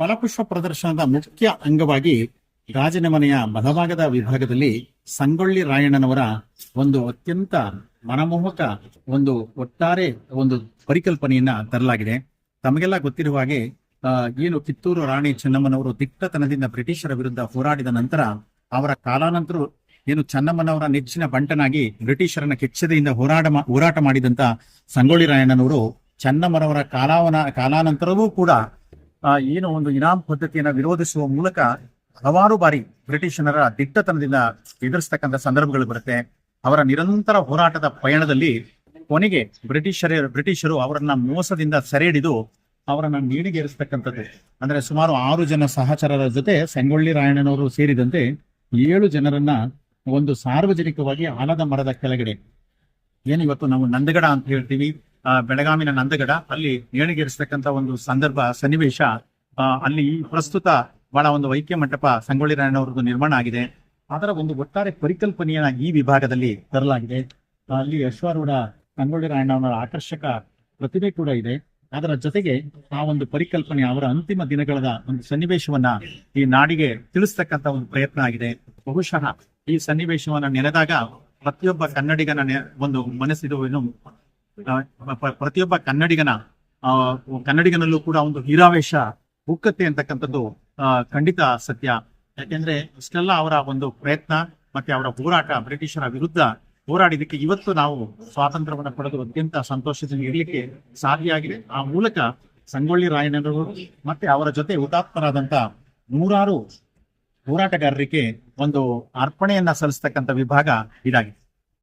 ಫಲಪುಷ್ಪ ಪ್ರದರ್ಶನದ ಮುಖ್ಯ ಅಂಗವಾಗಿ ಗಾಜಿನ ಮನೆಯ ಬಲಭಾಗದ ವಿಭಾಗದಲ್ಲಿ ಸಂಗೊಳ್ಳಿ ರಾಯಣ್ಣನವರ ಒಂದು ಅತ್ಯಂತ ಮನಮೋಹಕ, ಒಂದು ಒಟ್ಟಾರೆ ಒಂದು ಪರಿಕಲ್ಪನೆಯನ್ನ ತರಲಾಗಿದೆ. ತಮಗೆಲ್ಲ ಗೊತ್ತಿರುವ ಹಾಗೆ ಏನು ಕಿತ್ತೂರು ರಾಣಿ ಚೆನ್ನಮ್ಮನವರು ದಿಟ್ಟತನದಿಂದ ಬ್ರಿಟಿಷರ ವಿರುದ್ಧ ಹೋರಾಡಿದ ನಂತರ ಅವರ ಕಾಲಾನಂತರ ಏನು ಚೆನ್ನಮ್ಮನವರ ನೆಚ್ಚಿನ ಬಂಟನಾಗಿ ಬ್ರಿಟಿಷರನ್ನ ಕೆಚ್ಚದೆಯಿಂದ ಹೋರಾಟ ಹೋರಾಟ ಮಾಡಿದಂತ ಸಂಗೊಳ್ಳಿ ರಾಯಣ್ಣನವರು ಚೆನ್ನಮ್ಮನವರ ಕಾಲಾವನ, ಕಾಲಾನಂತರವೂ ಕೂಡ ಏನು ಒಂದು ಇನಾಮ್ ಪದ್ಧತಿಯನ್ನ ವಿರೋಧಿಸುವ ಮೂಲಕ ಹಲವಾರು ಬಾರಿ ಬ್ರಿಟಿಷನರ ದಿಟ್ಟತನದಿಂದ ಎದುರಿಸ್ತಕ್ಕಂಥ ಸಂದರ್ಭಗಳು ಬರುತ್ತೆ. ಅವರ ನಿರಂತರ ಹೋರಾಟದ ಪಯಣದಲ್ಲಿ ಕೊನೆಗೆ ಬ್ರಿಟಿಷರ, ಬ್ರಿಟಿಷರು ಅವರನ್ನ ಮೋಸದಿಂದ ಸೆರೆ ಹಿಡಿದು ಅವರನ್ನ ನೀಡಿಗೇರಿಸ್ತಕ್ಕಂಥದ್ದು. ಅಂದ್ರೆ ಸುಮಾರು ಆರು ಜನ ಸಹಚರರ ಜೊತೆ ಸಂಗೊಳ್ಳಿ ರಾಯಣ್ಣನವರು ಸೇರಿದಂತೆ ಏಳು ಜನರನ್ನ ಒಂದು ಸಾರ್ವಜನಿಕವಾಗಿ ಆಲದ ಮರದ ಕೆಳಗಡೆ. ಏನು ಇವತ್ತು ನಾವು ನಂದಗಡ ಅಂತ ಹೇಳ್ತೀವಿ. ಬೆಳಗಾವಿನ ನಂದಗಡ, ಅಲ್ಲಿ ನೇಣಿಗೇರಿಸತಕ್ಕಂತ ಒಂದು ಸಂದರ್ಭ, ಸನ್ನಿವೇಶ ಅಲ್ಲಿ ಪ್ರಸ್ತುತ ಬಹಳ ಒಂದು ವೈಕ್ಯ ಮಂಟಪ ಸಂಗೊಳ್ಳಿ ರಾಯಣ್ಣವರದ್ದು ನಿರ್ಮಾಣ ಆಗಿದೆ. ಅದರ ಒಂದು ಒಟ್ಟಾರೆ ಪರಿಕಲ್ಪನೆಯನ್ನ ಈ ವಿಭಾಗದಲ್ಲಿ ತರಲಾಗಿದೆ. ಅಲ್ಲಿ ಯಶ್ವಾರೂಢ ಸಂಗೊಳ್ಳಿ ರಾಯಣ್ಣವರ ಆಕರ್ಷಕ ಪ್ರತಿಭೆ ಕೂಡ ಇದೆ. ಅದರ ಜೊತೆಗೆ ಆ ಒಂದು ಪರಿಕಲ್ಪನೆ ಅವರ ಅಂತಿಮ ದಿನಗಳ ಒಂದು ಸನ್ನಿವೇಶವನ್ನ ಈ ನಾಡಿಗೆ ತಿಳಿಸ್ತಕ್ಕಂತ ಒಂದು ಪ್ರಯತ್ನ ಆಗಿದೆ. ಬಹುಶಃ ಈ ಸನ್ನಿವೇಶವನ್ನ ನೆನೆದಾಗ ಪ್ರತಿಯೊಬ್ಬ ಕನ್ನಡಿಗನ ಒಂದು ಮನಸ್ಸಿದು ಏನು ಪ್ರತಿಯೊಬ್ಬ ಕನ್ನಡಿಗನ ಕನ್ನಡಿಗನಲ್ಲೂ ಕೂಡ ಒಂದು ಹೀರಾವೇಶ ಹುಕ್ಕತ್ತೆ ಅಂತಕ್ಕಂಥದ್ದು ಖಂಡಿತ ಸತ್ಯ. ಯಾಕೆಂದ್ರೆ ಇಷ್ಟೆಲ್ಲ ಅವರ ಒಂದು ಪ್ರಯತ್ನ ಮತ್ತೆ ಅವರ ಹೋರಾಟ ಬ್ರಿಟಿಷರ ವಿರುದ್ಧ ಹೋರಾಡಿದಕ್ಕೆ ಇವತ್ತು ನಾವು ಸ್ವಾತಂತ್ರ್ಯವನ್ನು ಪಡೆದು ಅತ್ಯಂತ ಸಂತೋಷದಿಂದ ಇರಲಿಕ್ಕೆ ಸಾಧ್ಯ ಆಗಿದೆ ಆ ಮೂಲಕ ಸಂಗೊಳ್ಳಿ ರಾಯಣ್ಣನವರು ಮತ್ತೆ ಅವರ ಜೊತೆ ಹುತಾತ್ಮರಾದಂತ ನೂರಾರು ಹೋರಾಟಗಾರರಿಗೆ ಒಂದು ಅರ್ಪಣೆಯನ್ನ ಸಲ್ಲಿಸ್ತಕ್ಕಂಥ ವಿಭಾಗ ಇದಾಗಿದೆ.